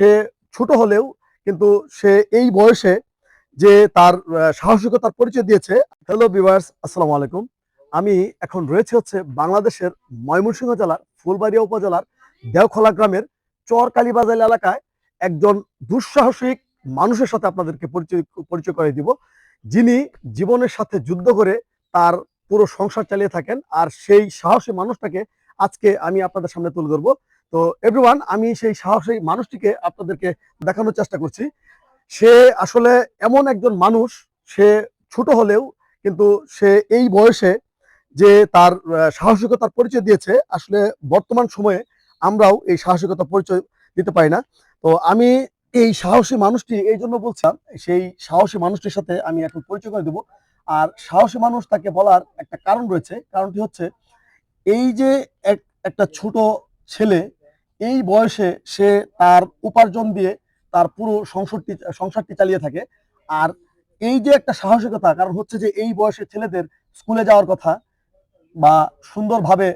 সে ছোট হলেও কিন্তু সে এই বয়সে যে তার সাহসিকতার পরিচয় দিয়েছে। হ্যালো ভিউয়ার্স আসসালামু আলাইকুম। আমি এখন রয়েছে হচ্ছে বাংলাদেশের ময়মনসিংহ জেলার ফুলবাড়িয়া উপজেলার দেওখলা গ্রামের চর কালীবাজার এলাকায় একজন দুঃসাহসিক মানুষের সাথে আপনাদেরকে পরিচয় পরিচয় করে দিব। যিনি জীবনের সাথে যুদ্ধ করে তার পুরো সংসার চালিয়ে থাকেন। আর সেই সাহসী মানুষটাকে আজকে আমি আপনাদের সামনে তুলে ধরবো। তো এভরিওয়ান আমি সেই সাহসী মানুষটিকে আপনাদেরকে দেখানোর চেষ্টা করছি। সে আসলে এমন একজন মানুষ, সে ছোট হলেও কিন্তু সে এই বয়সে যে তার সাহসিকতার পরিচয় দিয়েছে, আসলে বর্তমান সময়ে আমরাও এই সাহসিকতার পরিচয় দিতে পারি না। তো আমি এই সাহসী মানুষটি এই জন্য বলছিলাম, সেই সাহসী মানুষটির সাথে আমি এখন পরিচয় করে দেবো। আর সাহসী মানুষ তাকে বলার একটা কারণ রয়েছে। কারণটি হচ্ছে, এই যে এক- একটা ছোট ছেলে এই বয়সে সে তার উপার্জন দিয়ে তার পুরো সংসারটি সংসারটি চালিয়ে থাকে। আর এই যে একটা সাহসিকতা কারণ হচ্ছে যে এই বয়সে ছেলেদের স্কুলে যাওয়ার কথা বা সুন্দরভাবে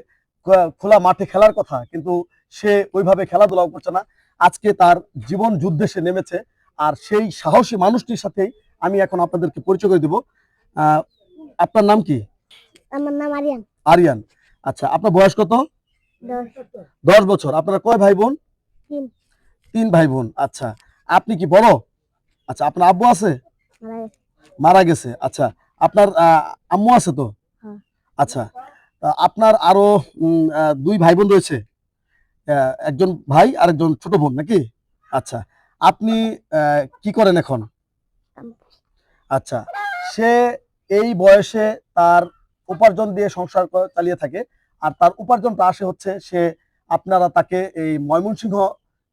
খোলা মাঠে খেলার কথা কিন্তু সে ওইভাবে খেলাধুলাও করছে না। আজকে তার জীবন যুদ্ধে সে নেমেছে আর সেই সাহসী মানুষটির সাথেই আমি এখন আপনাদেরকে পরিচয় করে দিব। আহ, আপনার নাম কি? আমার নাম আরিয়ান। আরিয়ান। আচ্ছা আপনার বয়স কত? দশ বছর। আপনারা কয় ভাই বোন তিন। তিন ভাই বোন আচ্ছা। আপনি কি বড়? আচ্ছা আপনার আব্বু আছে? মারা গেছে। আচ্ছা আপনার আম্মু আছে তো? হ্যাঁ। আচ্ছা আপনার আরও দুই ভাই বোন রয়েছে একজন ভাই আর একজন ছোট বোন নাকি? আচ্ছা আপনি কি করেন এখন? আচ্ছা সে এই বয়সে তার উপার্জন দিয়ে সংসার চালিয়ে থাকে। আর তার উপার্জনটা আসে হচ্ছে সে আপনারা তাকে এই ময়মনসিংহ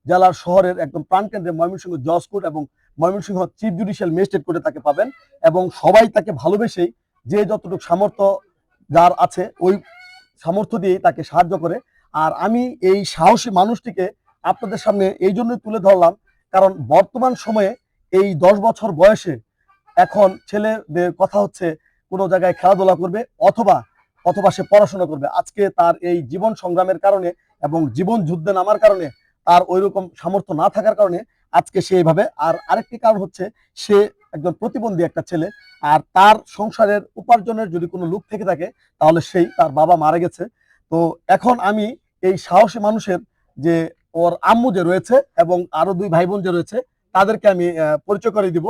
জেলার শহরের একদম প্রাণকেন্দ্রে ময়মনসিংহ জজ কোর্ট এবং ময়মনসিংহ চিফ জুডিশিয়াল ম্যাজিস্ট্রেট কোর্টে তাকে পাবেন এবং সবাই তাকে ভালোবেসেই যে যতটুকু সামর্থ্য যার আছে ওই সামর্থ্য দিয়েই তাকে সাহায্য করে। আর আমি এই সাহসী মানুষটিকে আপনাদের সামনে এই জন্যই তুলে ধরলাম, কারণ বর্তমান সময়ে এই দশ বছর বয়সে এখন ছেলেদের কথা হচ্ছে কোনো জায়গায় খেলাধুলা করবে অথবা অথবা সে পড়াশোনা করবে। আজকে তার এই জীবন সংগ্রামের কারণে এবং জীবন যুদ্ধে নামার কারণে তার ওই রকম সামর্থ্য না থাকার কারণে আজকে সে এইভাবে। আর আরেকটি কারণ হচ্ছে, সে একজন প্রতিবন্ধী একটা ছেলে, আর তার সংসারের উপার্জনের যদি কোনো লোক থেকে থাকে, তাহলে সেই তার বাবা মারা গেছে। তো এখন আমি এই সাহসী মানুষের যে ওর আম্মু যে রয়েছে এবং আরও দুই ভাই বোন যে রয়েছে, তাদেরকে আমি পরিচয় করে দিব।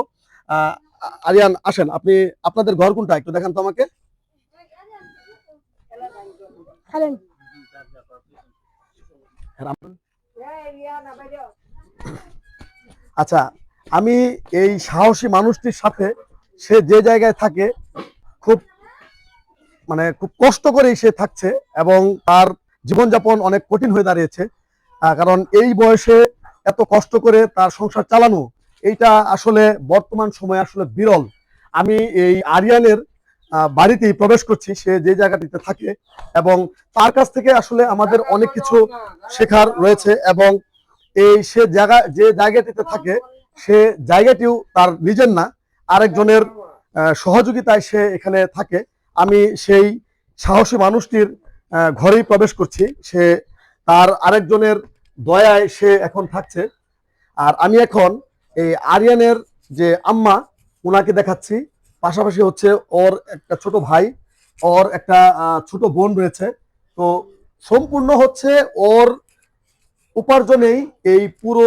আরিয়ান, আসেন। আপনি, আপনাদের ঘর কোনটা? একটু দেখান তো আমাকে। খালুন। আচ্ছা আমি এই সাহসী মানুষটির সাথে সে যে জায়গায় থাকে, খুব মানে খুব কষ্ট করেই সে থাকছে এবং তার জীবনযাপন অনেক কঠিন হয়ে দাঁড়িয়েছে। কারণ এই বয়সে এত কষ্ট করে তার সংসার চালানো, এইটা আসলে বর্তমান সময়ে আসলে বিরল। আমি এই আরিয়ানের বাড়িতেই প্রবেশ করছি, সে যে জায়গাটিতে থাকে এবং তার কাছ থেকে আসলে আমাদের অনেক কিছু শেখার রয়েছে এবং এই সে জায়গা, যে জায়গাটিতে থাকে, সে জায়গাটিও তার নিজের না, আরেকজনের সহযোগিতায় সে এখানে থাকে। আমি সেই সাহসী মানুষটির ঘরেই প্রবেশ করছি, সে তার আরেকজনের দয়ায় সে এখন থাকছে। আর আমি এখন এই আরিয়ানের যে আম্মা ওনাকে দেখাচ্ছি। পাশাপাশি হচ্ছে ওর একটা ছোট ভাই ওর একটা ছোট বোন রয়েছে। তো সম্পূর্ণ হচ্ছে ওর উপার্জনেই এই পুরো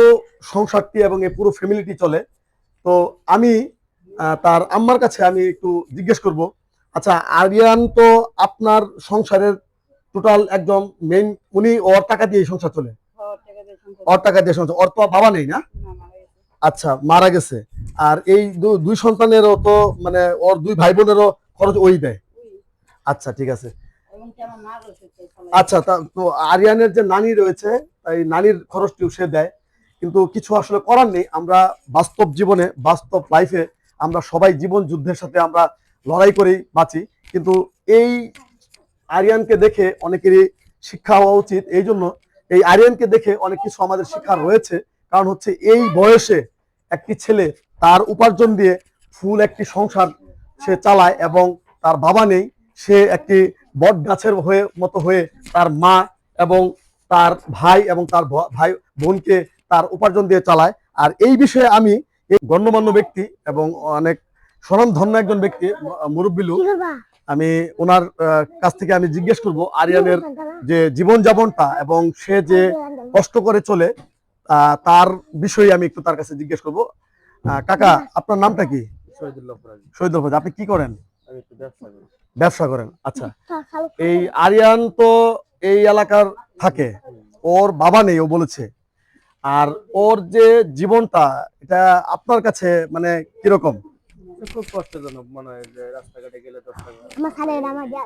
সংসারটি এবং এই পুরো ফ্যামিলিটি চলে। তো আমি তার আম্মার কাছে আমি একটু জিজ্ঞেস করব আচ্ছা আরিয়ান তো আপনার সংসারের টোটাল একদম মেইন উনি ওর টাকা দিয়ে সংসার চলে? ওর টাকা দিয়ে সংসার ওর তো বাবা নেই না? আচ্ছা মারা গেছে। আর এই দুই সন্তানেরও তো মানে ওর দুই ভাই বোনেরও খরচ ওই দেয়। আচ্ছা ঠিক আছে। আচ্ছা তা তো আরিয়ানের যে নানি রয়েছে এই নানির খরচটিও সে দেয়। কিন্তু কিছু আসলে করার নেই আমরা বাস্তব জীবনে বাস্তব লাইফে আমরা সবাই জীবন যুদ্ধের সাথে আমরা লড়াই করেই বাঁচি। কিন্তু এই আরিয়ানকে দেখে অনেকেরই শিক্ষা হওয়া উচিত। এই জন্য এই আরিয়ানকে দেখে অনেক কিছু আমাদের শিক্ষা রয়েছে। কারণ হচ্ছে এই বয়সে একটি ছেলে তার উপার্জন দিয়ে ফুল একটি সংসার সে চালায় এবং তার বাবা নেই সে একটি বট গাছের হয়ে মতো হয়ে তার মা এবং তার ভাই এবং তার ভাই বোনকে তার উপার্জন দিয়ে চালায়। আর এই বিষয়ে আমি এই গণ্যমান্য ব্যক্তি এবং অনেক স্বনামধন্য একজন ব্যক্তি মুরব্বিলু আমি ওনার কাছ থেকে আমি জিজ্ঞেস করব আরিয়ানের যে জীবনযাপনটা এবং সে যে কষ্ট করে চলে আহ, তার বিষয়ে আমি একটু তার কাছে জিজ্ঞেস করব। কাকা আপনার নামটা কি? ফরাজি। শহীদুল আপনি কি করেন? ব্যবসা করেন আচ্ছা। এই আরিয়ান তো এই এলাকার থাকে। ওর বাবা নেই ও বলেছে। আর ওর যে জীবনটা এটা আপনার কাছে মানে কীরকম? খুব কষ্টজনক মনে হয় যে রাস্তাঘাটে গেলে দশ আমার খালে আমার যা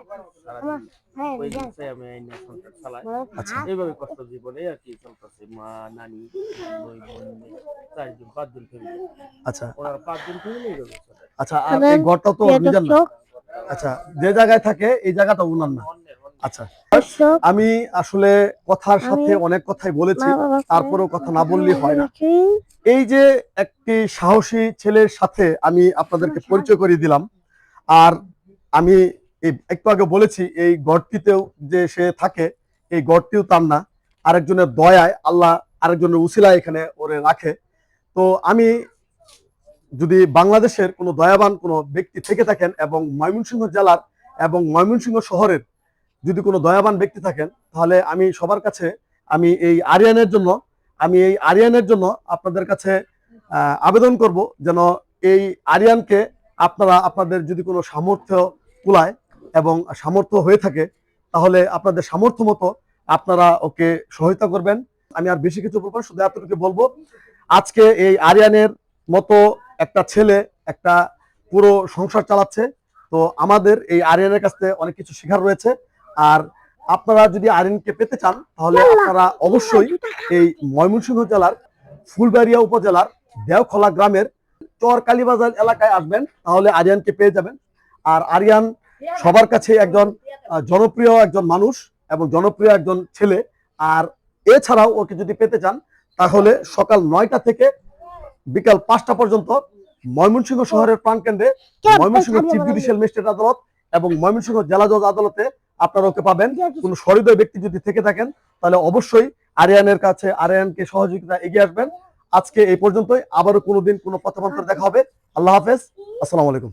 সারাদিন হ্যাঁ ওই যা জিনিসটাই আমি এই নিয়ে সংসার চালাই। আচ্ছা। এইভাবে কষ্ট জীবনে আর কি চলতেছে। মা নানি দুই বোন চারজন পাঁচজন ফ্যামিলি আচ্ছা। ওরা পাঁচজন ফ্যামিলি চলে। আচ্ছা আর এই ঘরটা তো নিজের না। আচ্ছা যে জায়গায় থাকে এই জায়গাটা উনার না। আচ্ছা। আমি আসলে কথার সাথে অনেক কথাই বলেছি তারপরেও কথা না বললে হয় না। এই যে একটি সাহসী ছেলের সাথে আমি আপনাদেরকে পরিচয় করিয়ে দিলাম আর আমি একটু আগে বলেছি এই গড়টিতেও যে সে থাকে এই গড়টিও তার না। আরেকজনের দয়ায় আল্লাহ আরেকজনের উসিলায় এখানে ওরে রাখে। তো আমি যদি বাংলাদেশের কোনো দয়াবান কোনো ব্যক্তি থেকে থাকেন এবং ময়মনসিংহ জেলার এবং ময়মনসিংহ শহরের যদি কোনো দয়াবান ব্যক্তি থাকেন, তাহলে আমি সবার কাছে, আমি এই আরিয়ানের জন্য, আমি এই আরিয়ানের জন্য আপনাদের কাছে আবেদন করব যেন এই আরিয়ানকে আপনারা আপনাদের যদি কোনো সামর্থ্য কুলায় এবং সামর্থ্য হয়ে থাকে, তাহলে আপনাদের সামর্থ্য মতো আপনারা ওকে সহায়তা করবেন। আমি আর বেশি কিছু বলব শুধু এতটুকু বলব, আজকে এই আরিয়ানের মতো একটা ছেলে, একটা পুরো সংসার চালাচ্ছে। তো আমাদের এই আরিয়ানের কাছ অনেক কিছু শেখার রয়েছে। আর আপনারা যদি আরিয়ানকে পেতে চান তাহলে আপনারা অবশ্যই এই ময়মনসিংহ জেলার ফুলবাড়িয়া উপজেলার দেওখলা গ্রামের চর কালীবাজার এলাকায় আসবেন তাহলে আরিয়ানকে পেয়ে যাবেন। আর আরিয়ান সবার কাছে একজন জনপ্রিয় একজন মানুষ এবং জনপ্রিয় একজন ছেলে। আর এছাড়াও ওকে যদি পেতে চান তাহলে সকাল নয়টা থেকে বিকাল পাঁচটা পর্যন্ত ময়মনসিংহ শহরের প্রাণকেন্দ্রে ময়মনসিংহ চিফ জুডিশিয়াল ম্যাজিস্ট্রেট আদালত এবং ময়মনসিংহ জেলা জজ আদালতে আপনারা ওকে পাবেন। কোনো সহৃদয় ব্যক্তি যদি থেকে থাকেন, তাহলে অবশ্যই আরিয়ানের কাছে আরিয়ানকে সহযোগিতা এগিয়ে আসবেন। আজকে এই পর্যন্তই। আবারও কোনোদিন কোনো পথমন্ত্র দেখা হবে। আল্লাহ হাফেজ। আসসালামু আলাইকুম।